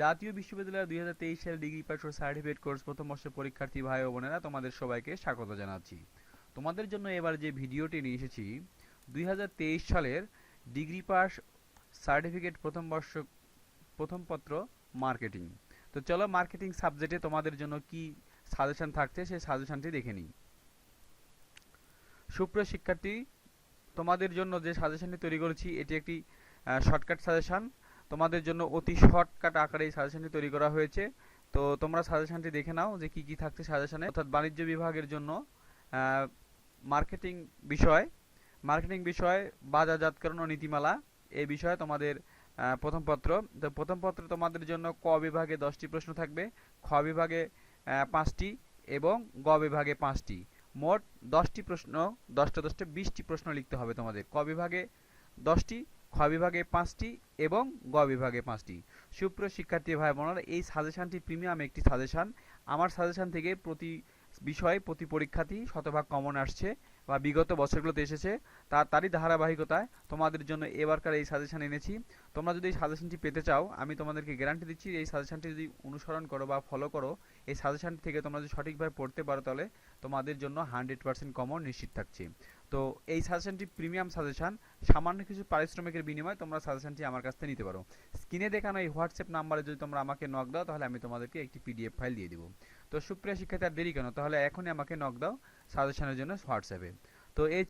জাতীয় বিশ্ববিদ্যালয়ের দুই হাজার তেইশ সালে ডিগ্রি পাস ও সার্টিফিকেট কোর্স প্রথম বর্ষের পরীক্ষার্থী ভাই ও বোনেরা তোমাদের সবাইকে স্বাগত জানাচ্ছি। তোমাদের জন্য এবার যে ভিডিওটি নিয়ে এসেছি, দুই হাজার তেইশ সালের ডিগ্রি পাস সার্টিফিকেট প্রথম বর্ষ, প্রথম পত্র মার্কেটিং। তো চলো মার্কেটিং সাবজেক্টে তোমাদের জন্য কি সাজেশন থাকছে সেই সাজেশনটি দেখে নিই। সুপ্রিয় শিক্ষার্থী, তোমাদের জন্য যে সাজেশনটি তৈরি করেছি, এটি একটি শর্টকাট সাজেশন। তোমাদের জন্য অতি শর্টকাট আকারে এই সাজেশনটি তৈরি করা হয়েছে। তো তোমরা সাজেশনটি দেখে নাও যে কি কি থাকছে সাজেশনে অর্থাৎ বাণিজ্য বিভাগের জন্য মার্কেটিং বিষয় মার্কেটিং বিষয়, বাজারজাতকরণ ও নীতিমালা এই বিষয়ে তোমাদের প্রথম পত্র। তো প্রথম পত্র তোমাদের জন্য ক বিভাগে দশটি প্রশ্ন থাকবে। খ বিভাগে পাঁচটি এবং গ বিভাগে পাঁচটি। মোট দশটি প্রশ্ন, দশটা দশটা বিশটি প্রশ্ন লিখতে হবে তোমাদের। ক বিভাগে দশটি খ বিভাগে পাঁচটি এবং গ বিভাগে পাঁচটি। সুপ্রিয় শিক্ষার্থী ভাই বোনেরা এই সাজেশনটি প্রিমিয়াম একটি সাজেশন। আমার সাজেশন থেকে প্রতি বিষয়ে প্রতি পরীক্ষাতেই শতভাগ কমন আসছে বা বিগত বছরগুলোতে এসেছে। তার তারই ধারাবাহিকতায় তোমাদের জন্য এবারকার এই সাজেশন এনেছি। তোমরা যদি এই সাজেশনটি পেতে চাও, আমি তোমাদেরকে গ্যারান্টি দিচ্ছি এই সাজেশনটি যদি অনুসরণ করো বা ফলো করো, এই সাজেশনটি থেকে তোমরা যদি সঠিকভাবে পড়তে পারো তাহলে তোমাদের জন্য হান্ড্রেড পার্সেন্ট কমন নিশ্চিত থাকছে। তো, এই সাজেশনটি প্রিমিয়াম সাজেশন সামান্য কিছু পারিশ্রমিকের বিনিময়ে তোমরা সাজেশনটি আমার কাছ থেকে নিতে পারো। স্ক্রিনে দেখানো এই হোয়াটসঅ্যাপ নাম্বারে যদি তোমরা আমাকে নক দাও, তাহলে আমি তোমাদেরকে একটি পিডিএফ ফাইল দিয়ে দিব। তো সুপ্রিয় শিক্ষার্থী আর দেরি কেন? তাহলে এখনই আমাকে নক দাও সাজেশনের জন্য হোয়াটসঅ্যাপে। তো এই